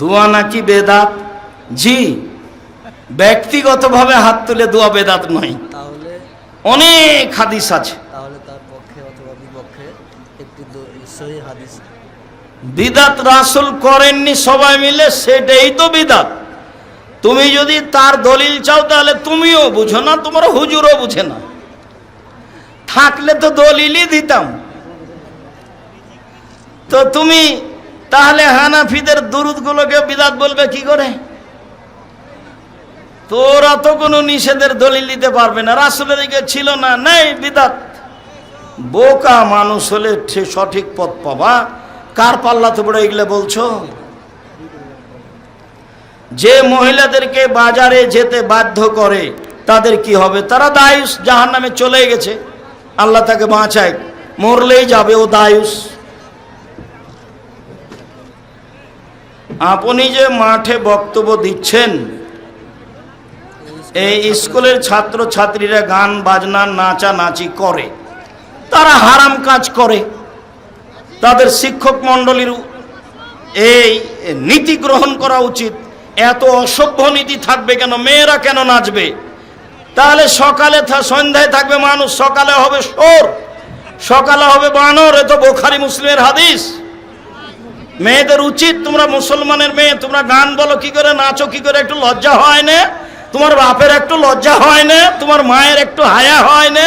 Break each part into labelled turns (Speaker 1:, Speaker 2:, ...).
Speaker 1: দোয়া নাকি বেদাত? জি ব্যক্তিগতভাবে হাত তুলে দোয়া বেদাত নয়।
Speaker 2: তাহলে?
Speaker 1: অনেক হাদিস আছে।
Speaker 2: তাহলে তার পক্ষে অথবা বিপক্ষে একটি সহি হাদিস।
Speaker 1: বিদাত রাসুল করেননি সবাই মিলে সেটাই তো বিদাত। তুমি যদি তার দলিল চাও তাহলে তুমিও বুঝো না তোমার হুজুরও বুঝে না। থাকলে তো দলিলই দিতাম। তো তুমি তাহলে হানাফিদের দুরুদগুলোকে বিদাত বলবে কি করে? তোরা তো কোনো নিষেধের দলিল দিতে পারবে না। রাসুলের দিকে ছিল না, নেই বিদাত। বোকা মানুষ হলে সঠিক পথ পাবা। কার পাল্লাতে পড়ে এগুলো বলছো? যে মহিলাদেরকে বাজারে যেতে বাধ্য করে, তাদের কি হবে? তারা দায়ুস জাহান নামে চলে গেছে। আল্লাহ তাকে বাঁচায়। মরলেই যাবে ও দায়ুস। আপনি যে মাঠে বক্তব্য দিচ্ছেন, এই স্কুলের ছাত্র ছাত্রীরা গান, বাজনা, নাচা, নাচি করে। তারা হারাম কাজ করে। তাদের শিক্ষক মণ্ডলীর এই নীতি গ্রহণ করা উচিত। এত অসভ্য নীতি থাকবে কেন? মেয়েরা কেন নাচবে? তাহলে সকালে সন্ধ্যায় থাকবে মানুষ। সকালে হবে সোর সকালে হবে বানর। এ তো বোখারি মুসলিমের হাদিস। মেয়েদের উচিত তোমরা মুসলমানের মেয়ে, তোমরা গান বলো, কি করে নাচো, কি করে একটু লজ্জা হয় না? তোমার বাপের একটু লজ্জা হয় না? তোমার মায়ের একটু হায়া হয় না?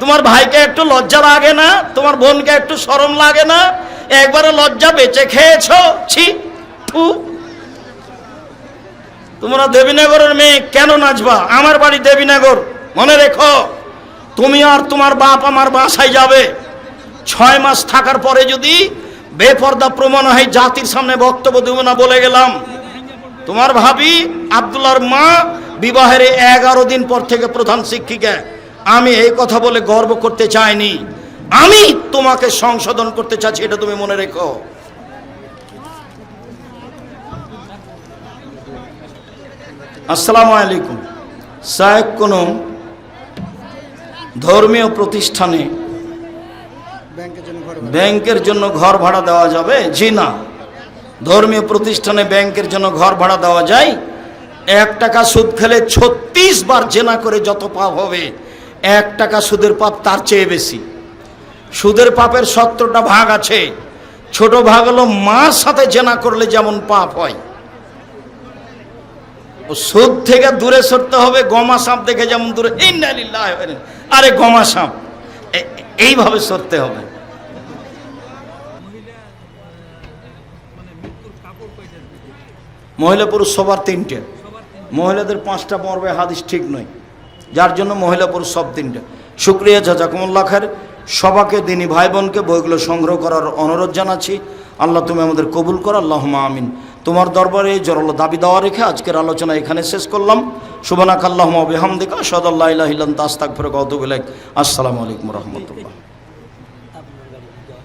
Speaker 1: তোমার ভাইকে একটু লজ্জা লাগে না? তোমার বোনকে একটু শরম লাগে না? একবারে লজ্জা বেঁচে খেয়েছো? ছি, থু। তোমরা দেবীনগরের মেয়ে, কেন নাচবা? আমার বাড়ি দেবীনগর, মনে রেখো। তুমি আর তোমার বাপ আমার বাসায় যাবে। ছয় মাস থাকার পরে যদি বেপর্দা প্রমাণ হয়, জাতির সামনে বক্তব্য দেবো না, বলে গেলাম। তোমার ভাবি আবদুল্লার মা বিবাহের এগারো দিন পর থেকে প্রধান শিক্ষিকা। আমি এই কথা বলে গর্ব করতে চাইনি। আমি তোমাকে সংশোধন করতে চাচ্ছি, এটা তুমি মনে রেখো। আসসালামু আলাইকুম। সাহেব কোনো ধর্মীয় প্রতিষ্ঠানে
Speaker 2: ব্যাংকের জন্য ঘর
Speaker 1: ভাড়া। দেওয়া যাবে? জি না। ধর্মীয় প্রতিষ্ঠানে ব্যাংকের জন্য ঘর ভাড়া দেওয়া যায়। এক টাকা সুদ খেলে ছত্রিশ বার জেনা করে যত পাপ হবে, এক টাকা সুদের পাপ তার চেয়ে বেশি। সুদের পাপের সত্তরটা ভাগ আছে। ছোট ভাগ হলো মার সাথে জেনা করলে যেমন পাপ হয়। সুদ থেকে দূরে সরতে হবে গমা সাপ দেখে যেমন দূরে। আরে গমা সাপ এইভাবে সরতে হবে। মহিলা পুরুষ সবার তিনটে। মহিলাদের পাঁচটা পর্বে হাদিস ঠিক নয়। যার জন্য মহিলা পুরুষ সব তিনটে। শুক্রিয়া, জাজাকুমুল্লাহ খার সবাকে, দিনী ভাই বোনকে বইগুলো সংগ্রহ করার অনুরোধ জানাচ্ছি। আল্লাহ তুমি আমাদের কবুল করো। আল্লাহ আমিন। তোমার দরবারে জরল দাবি দেওয়া রেখে আজকের আলোচনা এখানে শেষ করলাম। সুবানাক আল্লাহ সদাল্লাহ সদাল্লাহ তাস্তাক ফেরক আসসালামু আলাইকুম রহমতুল্লাহ।